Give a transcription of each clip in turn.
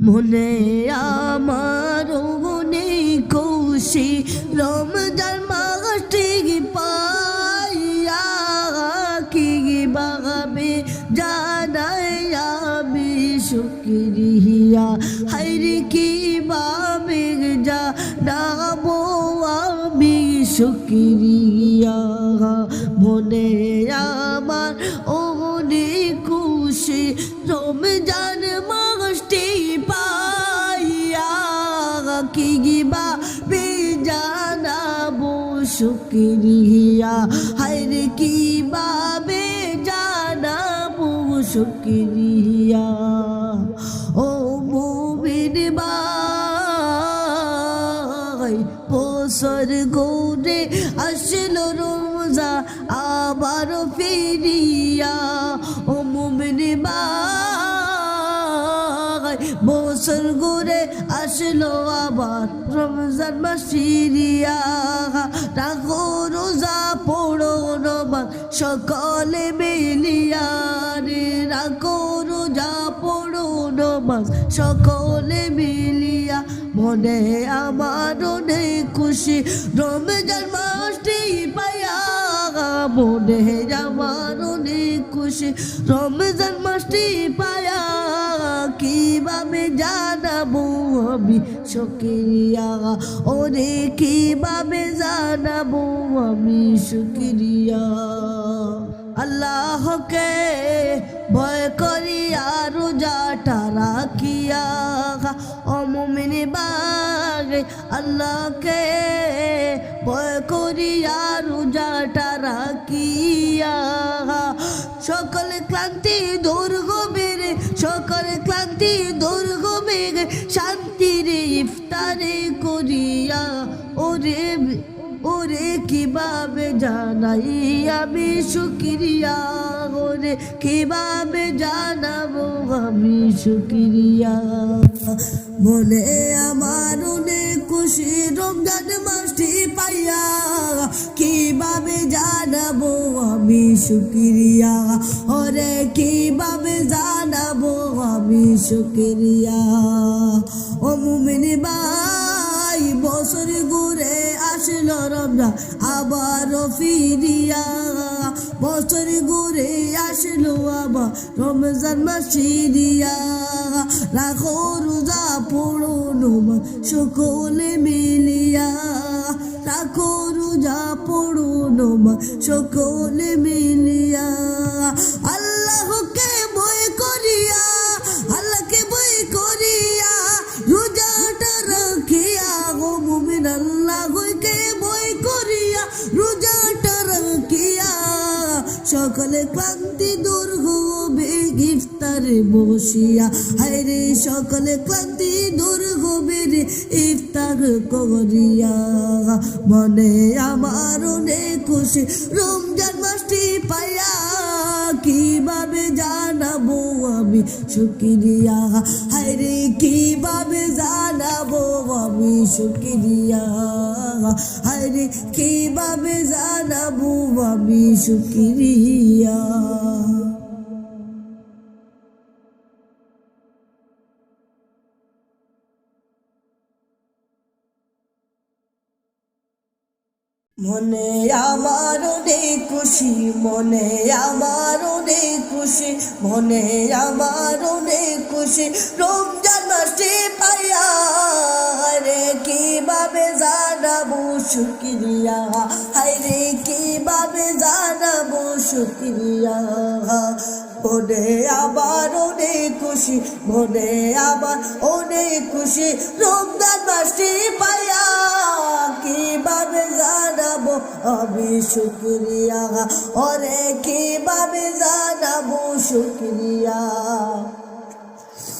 মনে আমার অনেক খুশি। রমজান মাসটি পাইয়া কি বাগাবে জানাই আমি হাইরে কি বাবে জানাব আমি শুক্রিয়া। মনে আমার অনেক খুশি। রমজান শুক্রিয়া হায়রে কি বাবে জানাব শুক্রিয়া ও মুমিন ভাই, বছর গৌরে আসলো রোজা, আবার ফিরিয়া। ও মুমিন ভাই, বছর ঘুরে আসলো আবার রমজান মাসিরিয়া রাখো সকলে মিলিয়ারে রাখো রোজা, পড়ো নমাজ। সকলে মিলিয়া মনে আমার অনেক খুশি। রমজান মাসটি পায়া মনে আমার অনেক খুশি। রমজান মাসটি পায়া কীভাবে জানাব আমি শুক্রিয়া? ওরে, কীভাবে জানাব আমি শুক্রিয়া? আল্লাহকে ভয় করি আর রোজাটা রাখিয়া। অমমিন বাগে, আল্লাহকে ভয় করি আর রোজাটা রাখিয়া। সকল ক্লান্তি দূর গভীর সকল ক্লান্তি দুর্গমে শান্তির ইফতারে করিয়া ওরে ওরে কীভাবে জানাই আমি শুক্রিয়া ওরে কীভাবে জানাব আমি শুক্রিয়া? বলে আমার খুশি, রমজান মাসটি পাইয়া কীভাবে জানাব আমি শুক্রিয়া? ওরে, কীভাবে জানাব আমি শুক্রিয়া? ও মুমিনি ভাই বছর ঘুরে আসলো রমজান আবার ফিরিয়া। বছর ঘুরে আসলো আবার রমজান মাসিরিয়া রাখো রোজা পড়ো নোমা সকলে মিলিয়া। রাখো রোজা পড়ো নোমা সকলে মিলিয়া। আল্লাহকে বসিয়া, হায়রে সকলে ক্লান্তি দূর হবে রে, ইফতার করিয়া। মনে আমার অনেক খুশি, রমজান মাসটি পাইয়া কীভাবে জানাব আমি শুক্রিয়া? হায়রে কীভাবে জানাব আমি শুক্রিয়া? হায়রে কীভাবে জানাব আমি শুক্রিয়া? মনে আমার অনেক খুশি, মনে আমার অনেক খুশি, মনে আমার অনেক খুশি। রমজান মাসটি পাইয়া রে কীভাবে জানাব শুক্রিয়া? হায় রে কীভাবে জানাব শুক্রিয়া? মনে আমার অনেক খুশি, মনে আমার অনেক খুশি। রমজান মাসটি আমি শুক্রিয়া। ওরে, কীভাবে জানাব শুক্রিয়া?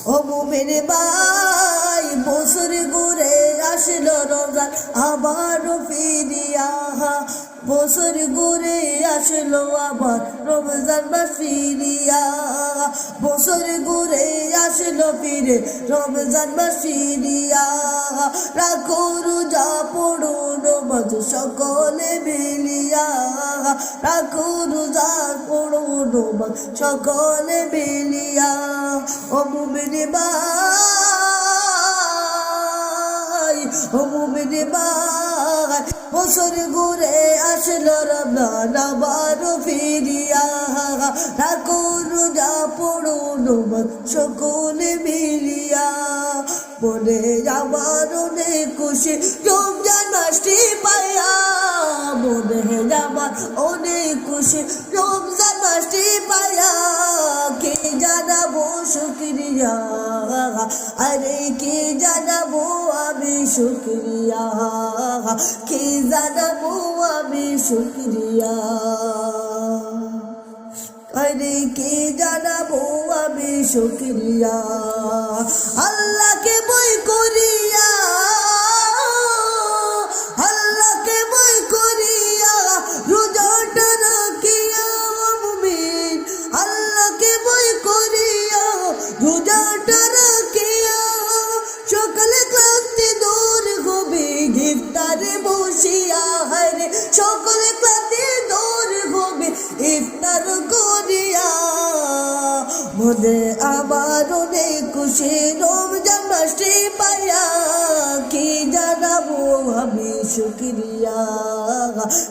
ও মুমিন ভাই, বছর ঘুরে আসলো রোজা আবার ফিরিয়া বছর ঘুরে আসলো আবার রমজান মাস ফিরিয়া বছর ঘুরে আসলো ফিরে রমজান মাস ফিরিয়া রাখো রোজা, পড়ো নমাজ, সকলে মিলিয়া। রাখো রোজা, পড়ো নমাজ, সকলে মিলিয়া। ও ভাই বছর ঘুরে আসলো রমজান আবার ফিরিয়া। ঠাকুর রোজা পড়ো নমাজ সকলে মিলিয়া। মনে আমার অনেক খুশি, রমজান মাসটি পাইয়া। মনে আমার অনেক খুশি, রমজান মাসটি পাইয়া। কে জানাব শুক্রিয়া? আরে কে জানাব আমি শুক্রিয়া? কে জানাব আমি শুক্রিয়া? আরে কে জানাব আমি শুক্রিয়া? আল্লাহকে বই করিয়া বসিয়া হরে সকলে ক্লান্তি দূর হবে, ইফতার করিয়া। মনে আমার অনেক খুশি, রমজান মাসটি পাইয়া, কি জানাব আমি শুক্রিয়া?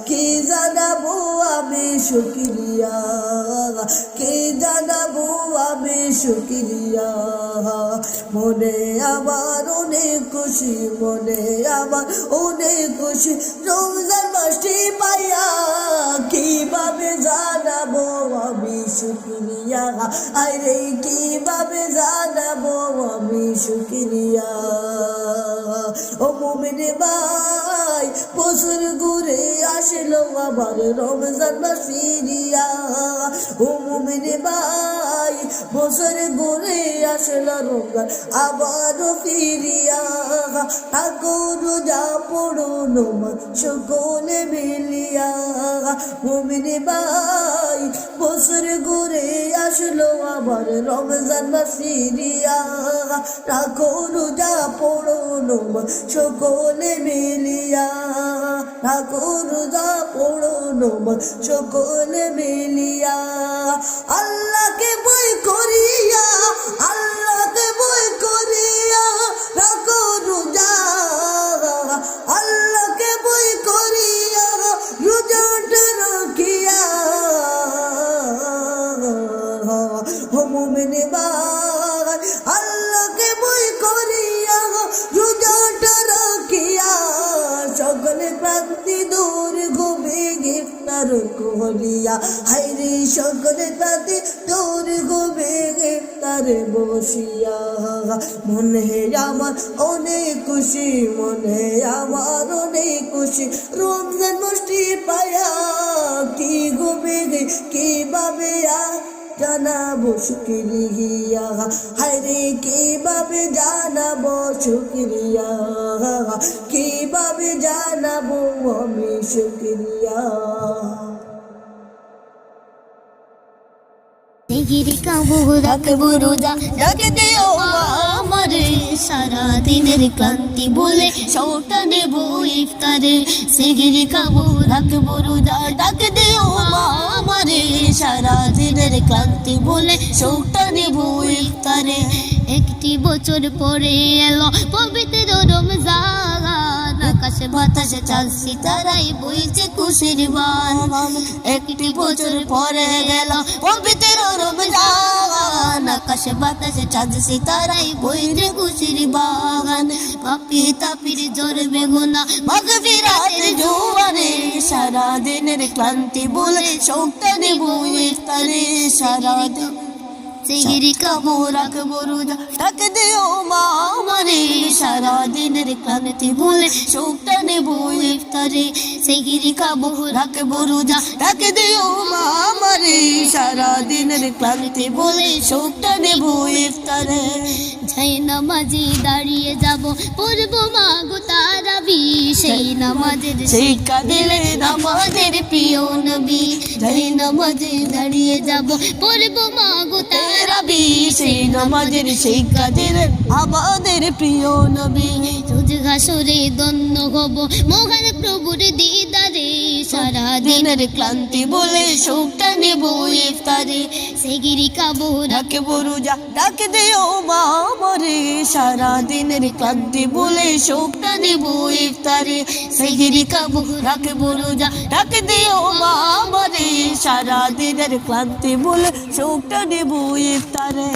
কি জানাব আমি শুক্রিয়া? কি জানাব শুক্রিয়া মনে আমার অনেক খুশি, মনে আমার অনেক খুশি। রমজান মাসটি পাইয়া কীভাবে জানাব আমি শুক্রিয়া আরে কীভাবে জানাব আমি শুক্রিয়া ও মুমিন ভাই বছর ঘুরে আসলো আবার রমজান মাস ফিরিয়া ও মুমিন ভাই বছর ঘুরে আসলো রমজান আবার ফিরিয়া। ঠাকুর যা পড়ো নমাজ সকলে মিলিয়া। মুমিন ভাই বছর ঘুরে আসলো আবার রমজান মাস ফিরিয়া ঠাকুর যা পড়ো নমাজ সকলে মিলিয়া। ঠাকুর যা পড়ো নমাজ সকলে মিলিয়া। আল্লাহকে বই করিয়া, আল্লাহকে বই করিয়া গ্রেফতার করিয়া হাইরে সকলে তাতে তোর গোবে ইফতার বসিয়া। মনে আমার অনেক খুশি, মনে আমার অনেক খুশি। রমজান মুষ্টি পায়া, কি গোবে কি কীভাবে আ জানাব শুক্রিয়া। হায়রে, কীভাবে জানাব শুক্রিয়া? কীভাবে জানাব আমি শুক্রিয়া? দিগিরি কাবু রাখব রোজা ডাকে দিও আমারে। সারা দিনের ক্লান্তি বলে সৌটা নেব ইফতারে। সিগিরি কাবু রাখব রোজা ডাকে দিও মা আমারে সারা দিনের ক্লান্তি বলে সৌটা নেব ইফতারে। একটি বছর পরে এলো পবিত্র রমজান। আকাশে বাতাসে চাল সিতারাই বইছে খুশির বান একটি বছর পরে গেল পবিত্র রমজান। আকাশে বাতাসে চাঁদ সিতারাই বইছে খুশির বাগান। পাপি তাপির জোর বেগুনা বিরাটের জোয়ারে সারা দিনের ক্লান্তি বলে শোকটা নেব তারে সারা দিন সিগিরি কাবো রাখব রোজা ডাক দেও মা আমারে সারা দিনের ক্লান্তি ভুলে শোকটা নেব ইফতারে সিগিরি কাবো রাখব রোজা ডাক দিও মা আমারে সারা দিনের ক্লান্তি ভুলে শোকটা নেব ইফতারে যাই নামাজি দাঁড়িয়ে যাব পড়ব মা গো তারাবি সেই নামাজের সেই দিলে নামাজের প্রিয় নবী। সেই নামাজে দাঁড়িয়ে যাব পড়ব মা গো তারাবি সেই নামাজের সেই দিলে আমাদের প্রিয় নবী। ঘাসরে দন্য হব। মহান প্রভুর দিদারে সারা দিনের ক্লান্তি বলে শোকটা নেব ইফতারে। সেগিরি খাব ডাকে বরুজা ডাকে দিও মা আমারে। সারা দিনের ক্লান্তি বলে শোকটা নেব ইফতারে। সেগিরি খাব ডাকে বরুজা ডাকে দিও মা আমারে। সারা দিনের ক্লান্তি বলে শোকটা নেব ইফতারে।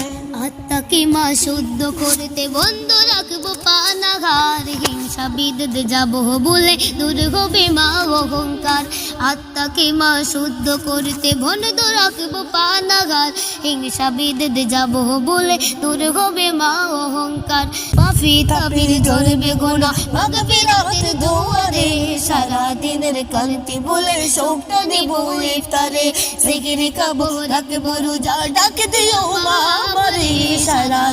আত্মাকে মা শুদ্ধ করতে বন্ধ রাখব পানাঘার হিংসা বিদ্যুৎ যাব বলে দূর হবে মা অহংকার। আত্মাকে মা শুদ্ধ করতে বন্ধ রাখব পানাঘার হিংসা বিদ্যুৎ যাব বলে দূর হবে মা অহংকার। পাফি তাপির ধরবে গোনা ভাগ ফিরাতের দুয়ারে সারা দিনের ক্লান্তি বলে শোকটা নেব ইফতারে। সেগিরি খাব রাখব রোজা ডাকে দিও মা আমারে, সারা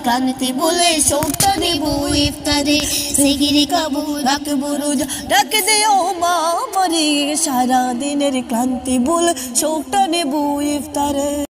দিন ক্লান্তি বলে শোকটা দেব ইফতারে। সেগিরি খাব রাখব রোজা ডাক দেও মা আমারে সারা দিনের ক্লান্তি বলে শোকটা নেব ইফতারে।